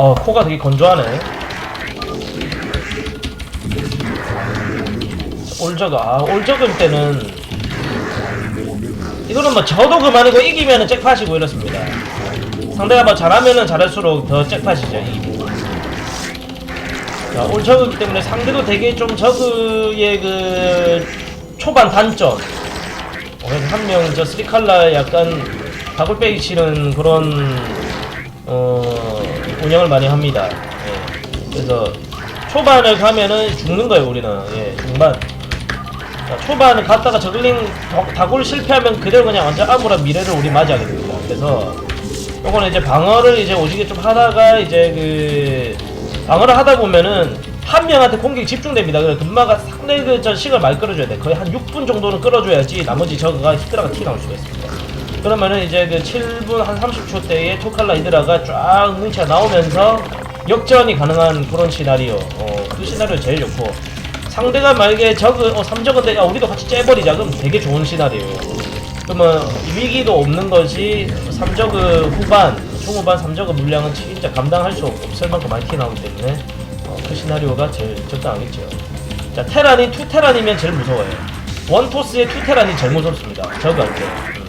어 코가 되게 건조하네. 올저그 아 올저그 때는 이거는 뭐 저도 그만이고 이기면은 잭팟이고 이렇습니다. 상대가 뭐 잘하면은 잘할수록 더 잭팟이죠 자, 올 저그기 때문에 상대도 되게 좀 저그의 그 초반 단점. 한 명저 스리칼라 약간 다굴 빼기 치는 그런 어 운영을 많이 합니다. 예. 그래서 초반을 가면은 죽는 거예요 우리는 예 중반 자, 초반을 갔다가 저글링 더- 다굴 실패하면 그대로 그냥 완전 아무런 미래를 우리 맞이하게 됩니다. 그래서 요거는 이제 방어를 이제 오지게 좀 하다가 이제 그 방어를 하다 보면은 한 명한테 공격이 집중됩니다. 그래서 금마가 상당히 그저 시간을 많이 끌어줘야 돼. 거의 한 6분 정도는 끌어줘야지 나머지 저거가 히드라가 튀어나올 수가 있습니다. 그러면은 이제 그 7분 한 30초 때에 토칼라 히드라가 쫙 뭉쳐 나오면서 역전이 가능한 그런 시나리오. 어, 그 시나리오 제일 좋고 상대가 만약에 저그 어 3저그인데 야 우리도 같이 째버리자 그럼 되게 좋은 시나리오. 그러면 위기도 없는 것이 3저그 후반, 중후반 3저그 물량은 진짜 감당할 수 없을 만큼 많이 튀어나오기 때문에 어, 그 시나리오가 제일 적당하겠죠. 자, 테란이 투 테란이면 제일 무서워요. 원토스의 투 테란이 제일 무섭습니다. 저그 할 때.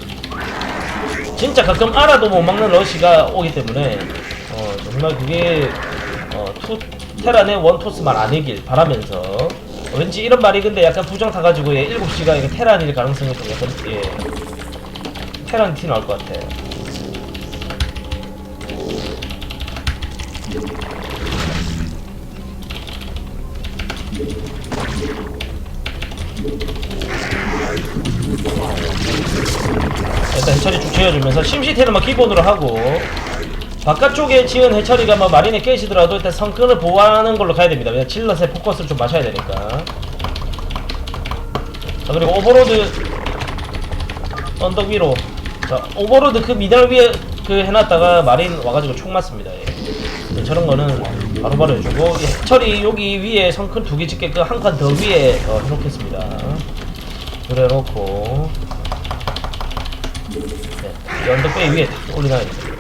음. 진짜 가끔 알아도 못 막는 러시가 오기 때문에 어, 정말 그게 어, 투 테란의 원토스만 아니길 바라면서 어, 왠지 이런 말이 근데 약간 부정 타가지고 예, 7시가 이게 테란일 가능성이 좀 약간 예, 테란 티 나올 것 같아요. 지어주면서 심시티는 뭐 기본으로 하고 바깥쪽에 지은 해처리가 뭐 마린에 깨지더라도 일단 성큰을 보호하는 걸로 가야 됩니다. 왜냐 질럿의 포커스를 좀 맞춰야 되니까. 자 그리고 오버로드 언덕 위로 자 오버로드 그 미달 위에 그 해놨다가 마린 와가지고 총 맞습니다. 예. 네, 저런 거는 바로바로 해주고 이 해처리 여기 위에 성큰 두 개 짓게끔 한 칸 더 위에 어, 해놓겠습니다. 그래 놓고 네, 이 언덕배 위에 딱 올려놔야 됩니다.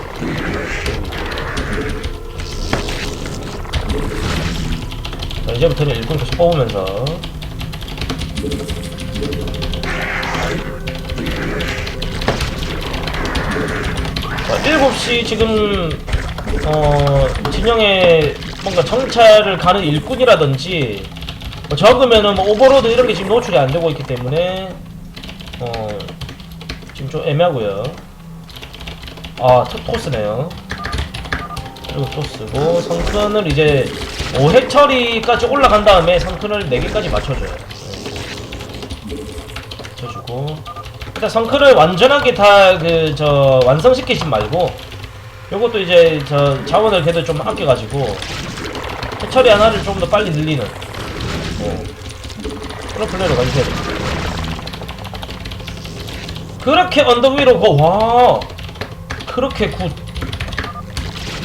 자, 이제부터는 일꾼 계속 뽑으면서 자, 7시 지금 어, 진영에 뭔가 정찰을 가는 일꾼이라든지 뭐 적으면은 뭐 오버로드 이런 게 지금 노출이 안 되고 있기 때문에 어, 지금 좀 애매하고요. 아, 토, 토스네요. 그리고 토스고 성큰을 이제 5회 처리까지 올라간 다음에 성큰을 4개까지 맞춰줘요. 네. 맞춰주고 일단 성큰을 완전하게 다 그 저 완성시키지 말고 요것도 이제 저 자원을 걔도 좀 아껴가지고 해처리 하나를 좀더 빨리 늘리는 어. 그런 플레이로 가주셔야 됩니다. 그렇게 언덕 위로 고, 와 그렇게 굿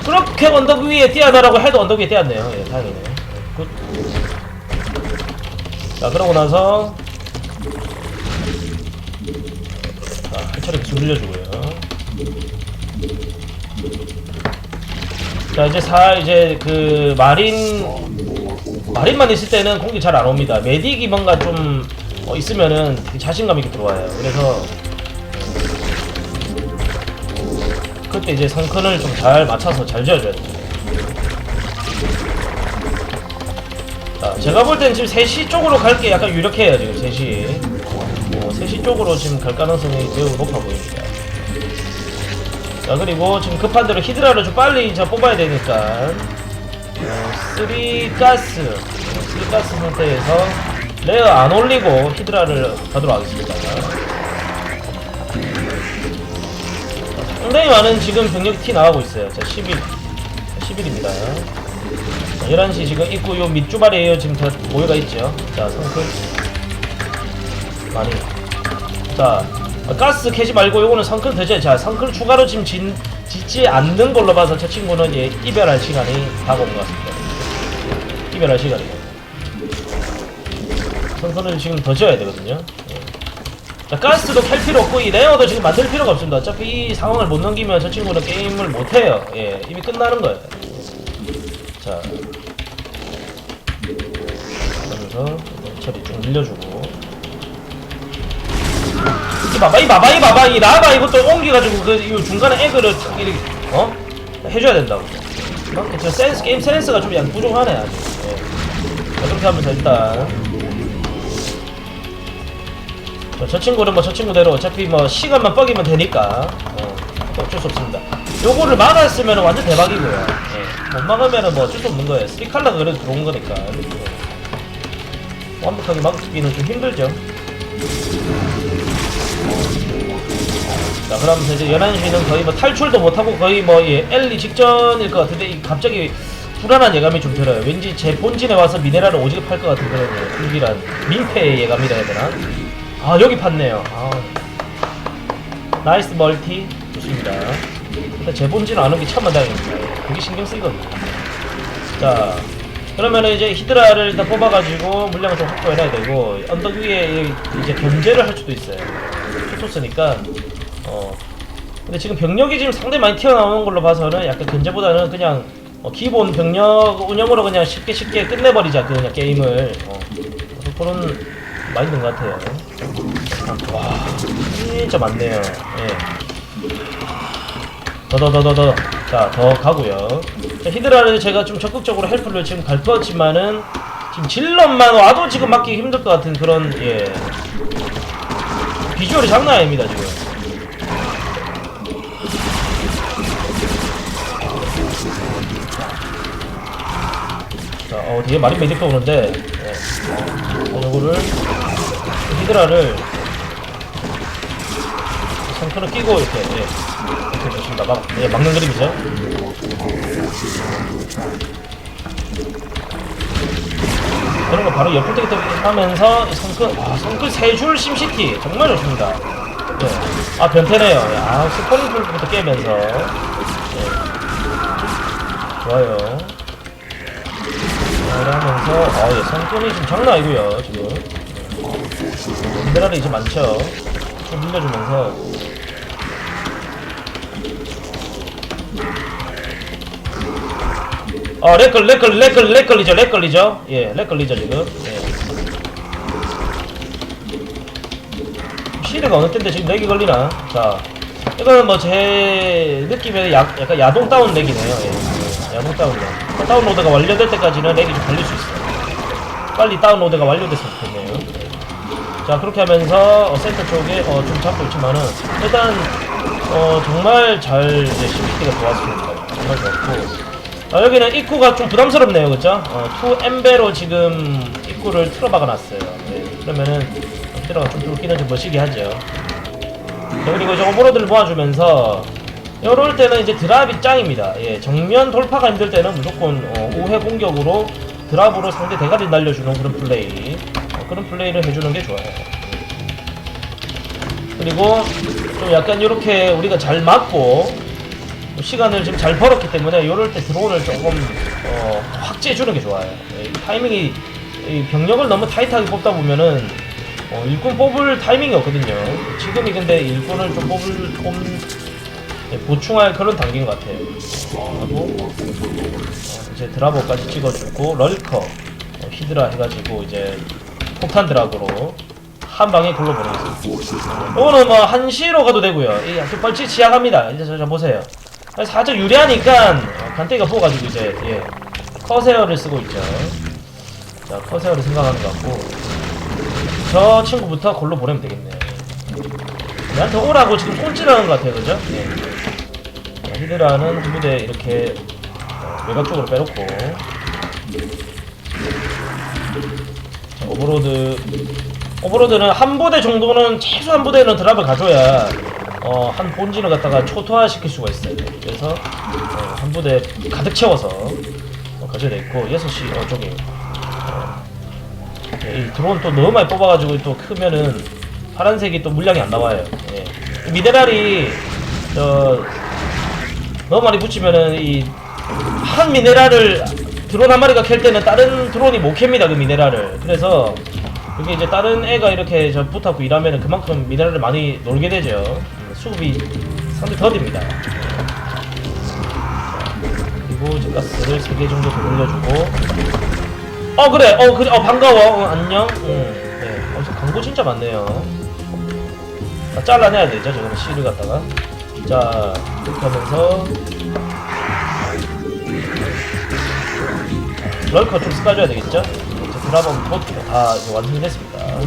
그렇게 언덕 위에 뛰어다라고 해도 언덕 위에 뛰었네요. 예 다행이네요. 예, 굿자 그러고 나서 자 해처리 계속 늘려주고요. 자 이제 사 이제 그 마린 마린만 있을 때는 공기 잘 안 옵니다. 메딕이 뭔가 좀 어, 있으면은 자신감 있게 들어와요. 그래서 때 이제 성큰을 좀 잘 맞춰서 잘 지어줘야 돼요. 자, 제가 볼 땐 지금 3시 쪽으로 갈 게 약간 유력해요, 지금 3시. 어, 3시 쪽으로 지금 갈 가능성이 매우 높아 보입니다. 자, 그리고 지금 급한 대로 히드라를 좀 빨리 이제 뽑아야 되니까. 어, 3가스. 어, 3가스 상태에서 레어 안 올리고 히드라를 가도록 하겠습니다. 상당히 많은 지금 병력이 티 나가고 있어요. 자, 10일. 10일입니다. 11시 지금 입구 요 밑주발에 지금 다 모여가 있죠. 자, 성클. 많이. 자, 아, 가스 캐지 말고 요거는 성클 되죠. 자, 성클 추가로 지금 진, 짓지 않는 걸로 봐서 저 친구는 예, 이별할 시간이 다가온 것 같습니다. 이별할 시간이에요. 성클을 지금 더 지어야 되거든요. 가스도 캘 필요 없고 이 레어도 지금 만들 필요가 없습니다. 어차피 이 상황을 못 넘기면 저 친구는 게임을 못 해요. 예, 이미 끝나는 거예요. 자. 그러면서 처리 좀 늘려주고. 이 봐봐 이 봐봐 이 봐봐 이 라바 이것도 옮겨가지고 그 중간에 에그를 탁 이렇게 어? 해줘야 된다고. 이만큼 저 센스 게임 센스가 좀 약간 부족하네 아직 예. 자, 그렇게 하면서 일단 뭐 저 친구는 뭐 저 친구대로 어차피 뭐 시간만 뻑이면 되니까 어, 어쩔 수 없습니다. 요거를 막았으면 완전 대박이고요. 예. 못 막으면 뭐 어쩔 수 없는 거예요. 3칼라가 그래도 들어온 거니까. 완벽하게 막기는 좀 힘들죠. 자, 그러면서 이제 11시는 거의 뭐 탈출도 못하고 거의 뭐 예, 엘리 직전일 것 같은데 이 갑자기 불안한 예감이 좀 들어요. 왠지 제 본진에 와서 미네랄을 오지게 팔 것 같은 그런 예, 불길한 민폐의 예감이라 해야 되나? 아 여기 팠네요. 아. 나이스 멀티 좋습니다. 일단 제 본진을 아는 게 참만 다행입니다. 그게 신경 쓰이거든요. 자 그러면은 이제 히드라를 일단 뽑아가지고 물량을 좀 확보해놔야 되고 언덕 위에 이제 견제를 할 수도 있어요. 투토스니까 어 근데 지금 병력이 지금 상당히 많이 튀어나오는 걸로 봐서는 약간 견제보다는 그냥 어, 기본 병력 운영으로 그냥 쉽게 쉽게 끝내버리자 그 그냥 게임을 어, 그래서 그런 마인드인 것 같아요. 와 진짜 많네요. 예. 더더더더더 자 더 가고요. 자, 히드라를 제가 좀 적극적으로 헬프를 지금 갈 거지만은 지금 질럿만 와도 지금 막기 힘들 것 같은 그런 예 비주얼이 장난 아닙니다 지금. 자, 어, 뒤에 마린 메딕도 오는데, 예. 어, 요거를, 히드라를, 성크를 끼고, 이렇게, 예. 이렇게 좋습니다. 막, 예, 막는 그림이죠. 그런 거 바로 옆을 때기 하면서, 성크, 아, 성크 세줄 심시티. 정말 좋습니다. 예. 아, 변태네요. 예. 아, 스포닝풀부터 깨면서. 예. 좋아요. 잘 하면서 아, 예, 성권이 지금 장난 아니고요 지금 미네랄이 이제 많죠? 좀 밀려주면서. 어 렉걸 렉걸 렉걸 렉걸리죠 렉걸리죠 예 렉걸리죠 지금. 예. 시드가 어느 때인데 지금 렉이 걸리나? 자 이거는 뭐 제 느낌에 야, 약간 야동 다운 렉이네요. 예. 야동 다운 렉. 다운로드가 완료될 때까지는 렉이 좀 걸릴 수 있어요. 빨리 다운로드가 완료됐으면 좋겠네요 자 그렇게 하면서 어, 센터 쪽에 어, 좀 잡고 있지만은 일단 어, 정말 잘 이제 심시티가 좋았습니다 정말 좋았고. 아, 여기는 입구가 좀 부담스럽네요. 그죠? 어, 2엠베로 지금 입구를 틀어박아 놨어요. 네, 그러면은 히드라가 좀 뚫기는 좀 멋있게 하죠. 자, 그리고 이제 오버로드를 모아주면서 이럴 때는 이제 드랍이 짱입니다. 예, 정면 돌파가 힘들 때는 무조건 어, 우회 공격으로 드랍으로 상대 대가리 날려주는 그런 플레이. 어, 그런 플레이를 해주는 게 좋아요. 그리고 좀 약간 이렇게 우리가 잘 맞고 시간을 지금 잘 벌었기 때문에 이럴 때 드론을 조금 어, 확제해주는 게 좋아요. 예, 이 타이밍이 이 병력을 너무 타이트하게 뽑다 보면은 어, 일꾼 뽑을 타이밍이 없거든요. 지금이 근데 일꾼을 좀 뽑을 뽑 네, 보충할 그런 단계인 것 같아요. 어, 하고 어, 이제 드라보까지 찍어주고 럴커 어, 히드라 해가지고 이제 폭탄 드랍으로 한 방에 굴러보내겠습니다. 이거는 뭐 한시로 가도 되고요. 이 벌칙 시작합니다. 이제 저, 저 보세요. 살짝 유리하니까 어, 간대가 뽑아가지고 이제 예, 커세어를 쓰고 있죠. 자 커세어를 생각하는 것 같고 저 친구부터 골로 보내면 되겠네요. 얘한테 오라고 지금 꼴찌라는 것 같아요, 그죠? 예. 자, 히드라는 한 부대 이렇게 어, 외곽 쪽으로 빼놓고 자, 오버로드 오버로드는 한 부대 정도는 최소 한 부대는 드랍을 가져야 어, 한 본진을 갖다가 초토화 시킬 수가 있어요. 그래서 어, 한 부대 가득 채워서 어, 가져야 돼 있고 6시 어, 쪽에 어, 예, 이 드론 또 너무 많이 뽑아가지고 또 크면은 파란색이 또 물량이 안 나와요. 예. 미네랄이 저 너무 많이 붙이면은 이 한 미네랄을 드론 한 마리가 캘 때는 다른 드론이 못 캡니다 그 미네랄을. 그래서 그게 이제 다른 애가 이렇게 저 붙었고 일하면은 그만큼 미네랄을 많이 놀게 되죠. 음, 수급이 상당히 더딥니다. 자, 그리고 이제 가스를 3개 정도 더 올려주고. 어 그래. 어 그래. 어 반가워. 어, 안녕. 음, 네. 어디서 광고 진짜 많네요. 아, 잘라내야 되죠 저거는. 씨를 갖다가. 자 이렇게 하면서 럴커 좀 습가줘야 되겠죠? 자 드라범 포트 아 이거 완성이 됐습니다.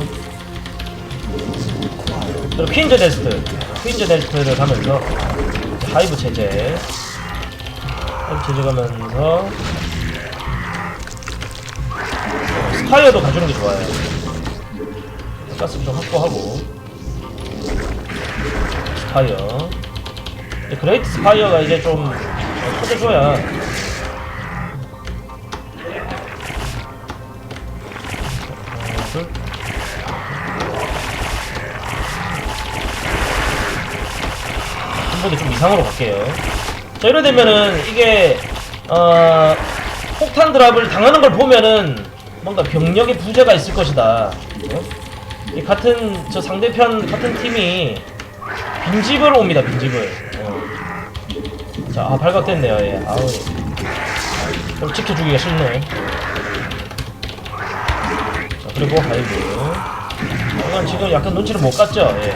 그리고 퀸즈 네스트 퀸즈 네스트를 가면서 이제 하이브 체제. 하이브 체제 가면서 어, 스파이어도 가주는 게 좋아요. 가스 좀 확보하고. 스파이어. 그레이트 스파이어가 이제 좀 어, 터져줘야 한 번에 좀 이상으로 갈게요. 자, 이래 되면은 이게 어, 폭탄 드랍을 당하는 걸 보면은 뭔가 병력의 부재가 있을 것이다. 어? 이 같은 저 상대편 같은 팀이 빈집을 옵니다. 빈집을. 어. 자, 아, 발각됐네요. 예. 아우. 좀 지켜주기가 싫네. 자, 그리고 하이브. 이건 지금 약간 눈치를 못 갔죠. 예.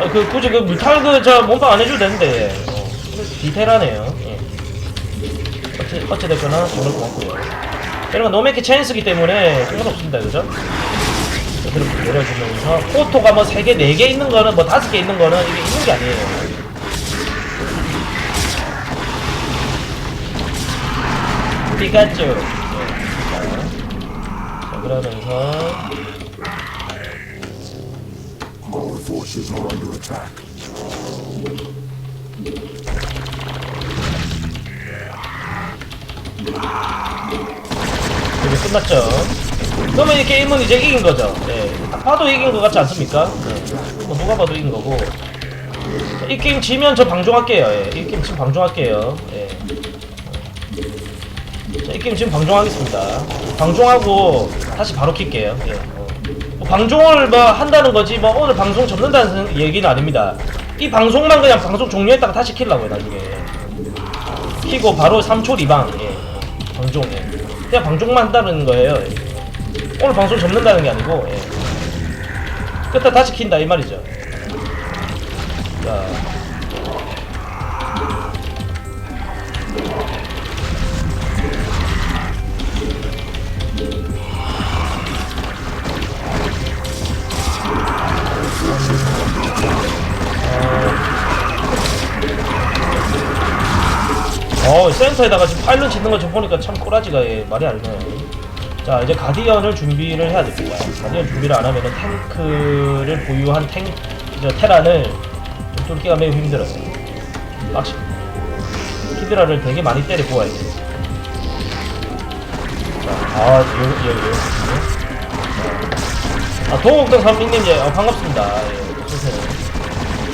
아, 그 굳이 그 물탈 그저 몸빵 안 해줘도 되는데 예. 어, 디테일하네요. 예. 어찌 어찌 됐거나 정말 고맙고요. 건 노메키 찬스기 때문에 상관없습니다, 그죠? 자, 그리고 내려주면서 포토가 뭐 3개, 4개 있는 거는 뭐 5개 있는 거는 이게 있는 게 아니에요. 피카츄. 예. 자, 자, 그러면서 forces are under attack. 이제 끝났죠. 그러면 이 게임은 이제 이긴 거죠. 네. 딱 봐도 이긴 것 같지 않습니까? 네. 뭐 누가 봐도 이긴 거고. 자, 이 게임 지면 저 방종할게요. 예. 이 게임 지금 방종할게요. 예. 자, 이 게임 지금 방종하겠습니다. 방종하고 다시 바로 킬게요. 예. 어. 뭐뭐 한다는 거지 뭐 오늘 방송 접는다는 얘기는 아닙니다. 이 방송만 그냥 방송 종료했다가 다시 킬라고요 나중에. 키고 바로 3초 리방. 예. 방종. 예. 그냥 방종만 한다는 거예요. 예. 오늘 방송 접는다는 게 아니고 예. 끝에 다시 킨다 이 말이죠. 센터에다가 지금 파일럿 짓는 거좀 보니까 참 꼬라지가 예, 말이 안 나요. 자, 이제 가디언을 준비를 해야 됩니다. 가디언 준비를 안 하면은 탱크를 보유한 탱, 저 테란을 좀 뚫기가 매우 힘들어요. 빡시. 히드라를 되게 많이 때려 보아야 돼. 자, 아, 요, 요, 요. 자. 아, 동욱동 선민님, 예, 어, 반갑습니다. 예, 어서오세요.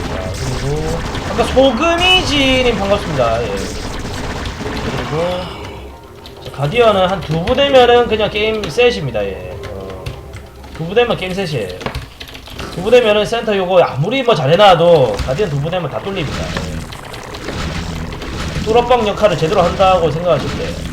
자, 그리고, 아까 소금이지님 반갑습니다. 예. 자, 가디언은 한 두 부대면은 그냥 게임 셋입니다. 예. 어, 두 부대면 게임 셋이에요. 두 부대면은 센터 요거 아무리 뭐 잘해놔도 가디언 두 부대면 다 뚫립니다. 예. 뚫어뻥 역할을 제대로 한다고 생각하실 때.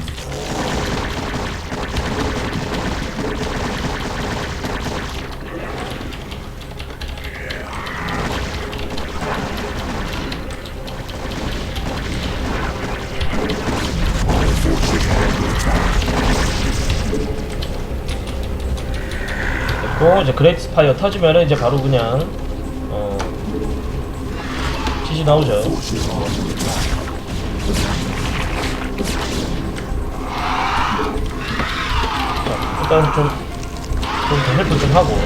이제 그레이트 스파이어 터지면은 이제 바로 그냥 어 지지 나오죠. 자, 일단 좀좀더 헬프 좀 하고.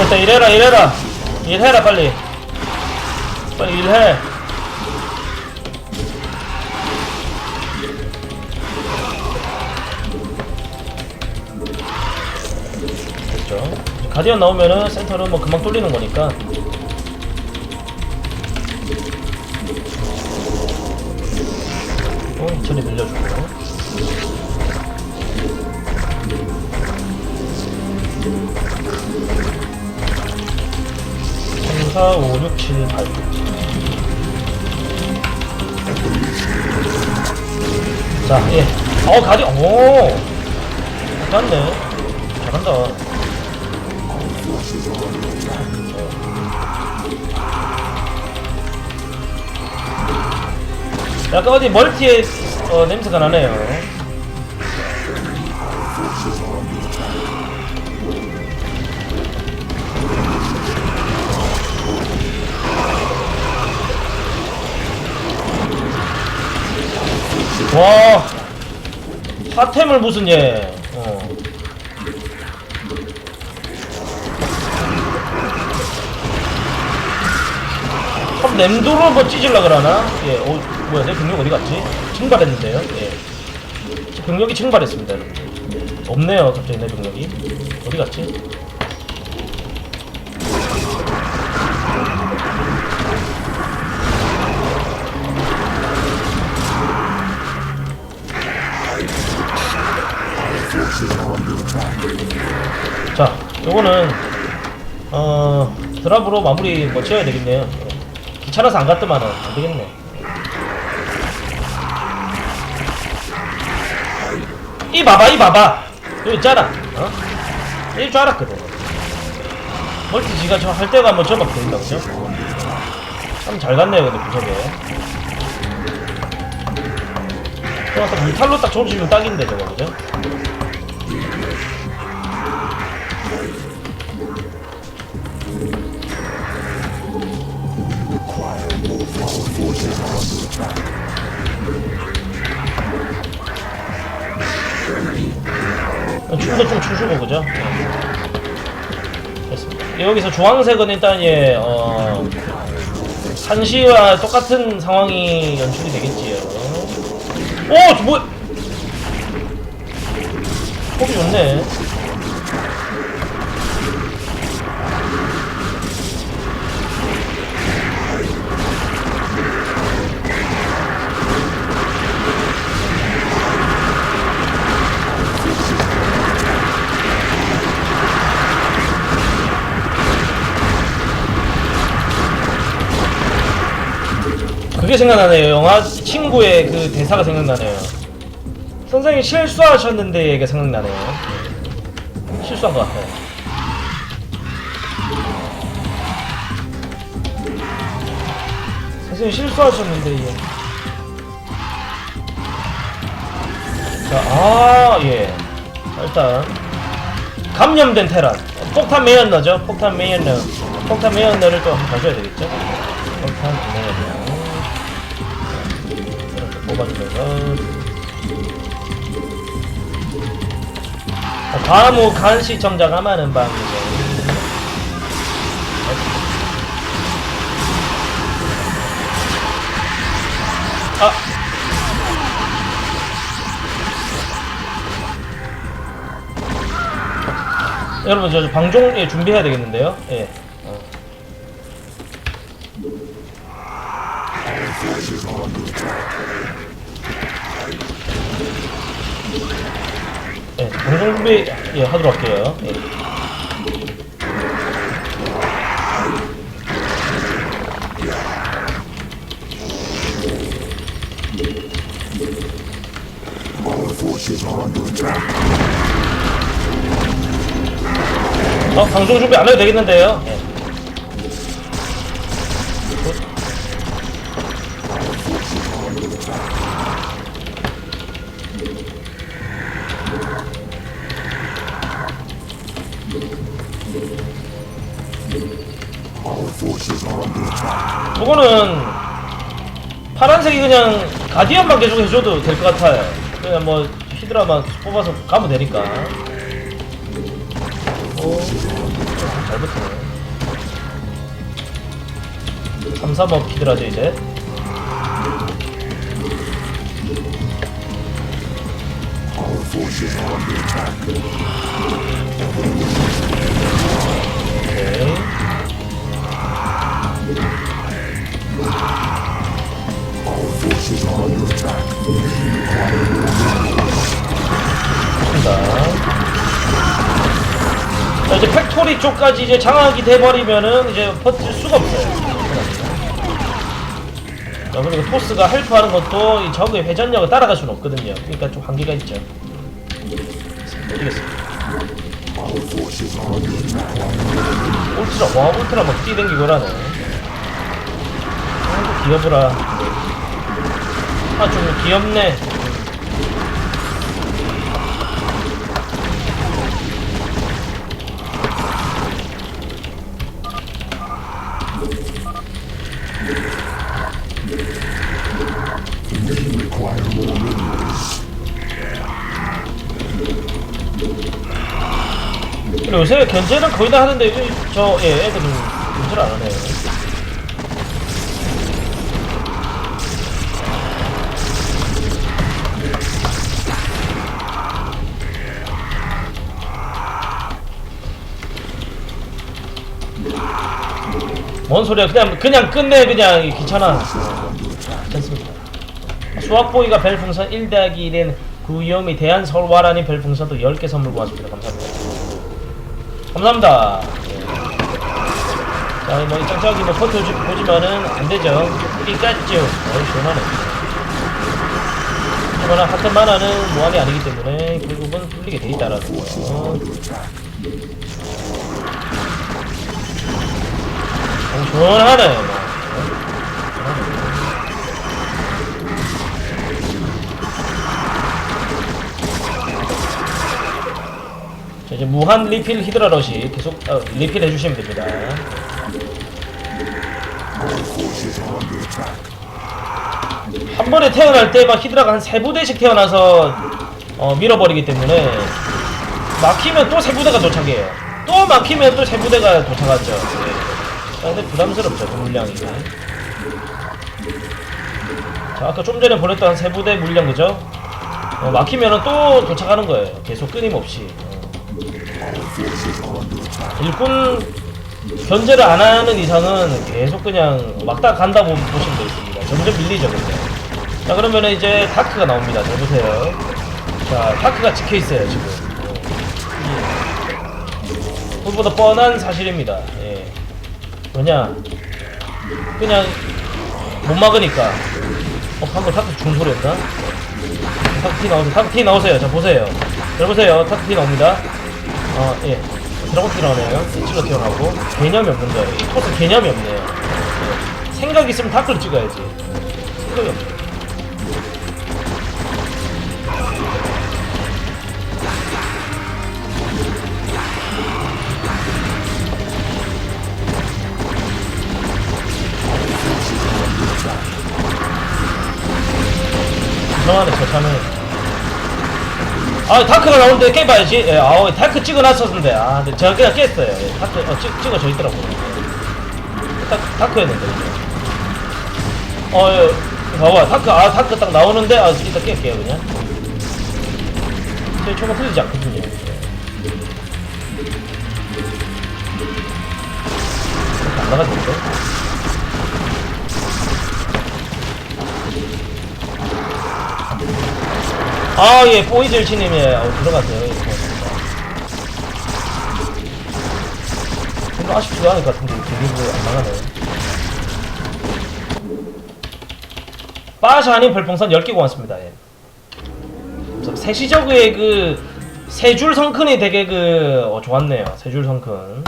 일단 일해라 일해라 일해라 빨리 빨리 일해. 됐죠 가디언 나오면은 센터는 뭐 금방 뚫리는 거니까. 어, 이천이 밀려 주 고요. 4, 5, 6, 7, 8. 자, 예. 어, 가지, 오! 잘네 잘한다. 약간 어디 멀티에 어, 냄새가 나네요. 와 핫템을 무슨 얘 어. 그럼 냄도로 뭐 찢을라 그러나? 예, 어, 뭐야, 내 병력 어디 갔지? 증발했는데요? 예. 제 병력이 증발했습니다, 여러분. 없네요, 갑자기 내 병력이. 어디 갔지? 요거는 어 드랍으로 마무리 뭐 지어야 되겠네요. 예. 귀찮아서 안 갔더만은 안 되겠네. 이 봐봐, 이 봐봐. 여기 있잖아. 어? 이럴 줄 알았거든. 멀티 지가 저 할 때가 뭐 저만 보인다, 그죠? 참 잘 갔네요, 근데 구석에. 그냥 딱 물탈로 딱 조금씩면 딱인데, 저거, 그죠? 춤도 좀 추주고 그죠? 됐습니다. 여기서 주황색은 일단 예, 어, 한시와 똑같은 상황이 연출이 되겠지요. 오, 저 뭐? 보기 좋네. 그게 생각나네요. 영화 친구의 그 대사가 생각나네요. 선생님 실수하셨는데 얘가 생각나네요. 실수한 것 같아요. 선생님 실수하셨는데 얘. 자, 아 예. 자, 일단 감염된 테란 폭탄 메이언너죠. 폭탄 메이언너. 폭탄 메이언너를 또 한번 봐줘야 되겠죠. 폭탄 메이언너. 이렇게 뽑아주면서 과무 간식 정장 하마는 방이죠. 아. 여러분 저 방종 예, 준비해야 되겠는데요. 예. 어. 예, 방송 준비 예, 하도록 할게요. 예. 어, 방송 준비 안 해도 되겠는데요. 예. 그냥 가디언만 계속 해줘도 될 것 같아요. 그냥 뭐 히드라만 뽑아서 가면 되니까. 오, 잘 붙네. 3, 3업 히드라죠 이제. 오케이. 자, 이제 팩토리 쪽까지 이제 장악이 돼버리면은 이제 버틸 수가 없어요. 자, 그리고 토스가 헬프하는 것도 이 적의 회전력을 따라갈 수는 없거든요. 그러니까 좀 한계가 있죠. 모르겠습니다. 울트라, 와, 울트라 막 뛰댕기고라네. 아이고, 귀여워라. 아, 좀 귀엽네. 요새 견제는 거의 다 하는데, 이- 저, 예, 애들은 견제를 안 하네요. 뭔 소리야 그냥 그냥 끝내 그냥 귀찮아 괜찮습니다 수학보이가 별풍선 1 대하기 1엔 구위험이 대한 서울와라니 별풍선도 10개 선물 고맙습니다 감사합니다 감사합니다 자, 뭐, 이 저기 뭐, 포토 주- 보지만은, 안 되죠. 깠죠. 어이, 시원하네. 하지만 같은 만화는 모함이 아니기 때문에, 결국은 풀리게 돼 있다라는 거. 어, 시 원하네. 뭐. 자, 이제 무한 리필 히드라러시 계속 어, 리필 해 주시면 됩니다. 한 번에 태어날 때 막 히드라가 한 세 부대씩 태어나서 어, 밀어버리기 때문에 막히면 또 세 부대가 도착해요. 또 막히면 또 세 부대가 도착하죠. 네. 아, 부담스럽죠, 그 물량이. 자, 아까 좀 전에 보냈던 한세 부대 물량 그죠? 어, 막히면은 또 도착하는 거예요. 계속 끊임없이. 어. 일꾼 견제를 안 하는 이상은 계속 그냥 막다 간다 보- 보시면 되겠습니다. 점점 밀리죠, 근데. 자, 그러면 이제 다크가 나옵니다. 잘 보세요. 자, 다크가 찍혀 있어요, 지금. 예. 그보다 뻔한 사실입니다. 예. 뭐냐. 그냥 못 막으니까. 어, 방금 다크 죽은 소리 였나? 타크티 나오세요. 타크티 나오세요. 자, 보세요. 잘 보세요. 타크티 나옵니다. 어, 예. 드라곤 튀어나오네요. 찔러 튀어나오고. 개념이 없는 거예요. 이 토스 개념이 없네요. 예. 생각 있으면 다크를 찍어야지. 생각이 없네. 저 차는. 아, 다크가 나오는데 깨봐야지. 예, 아우, 다크 찍어놨었는데. 아, 근데 제가 그냥 깼어요. 예, 다크, 어, 찍, 찍어져 있더라고요. 다, 다크였는데, 이제. 어, 예, 봐봐. 다크, 아, 다크 딱 나오는데, 아, 이따 깰게요, 그냥. 제 초가 틀리지 않거든요. 예. 안 나가지는 아, 예, 포이즐치님이 어, 들어가세요. 예, 고맙습니다. 별로 아쉽지도 않을 것 같은데, 데뷔를 안 나가네. 빠샤님 별풍선 10개 고맙습니다. 예. 세시저그의 그, 세 줄 성큰이 되게 그, 어, 좋았네요. 세 줄 성큰.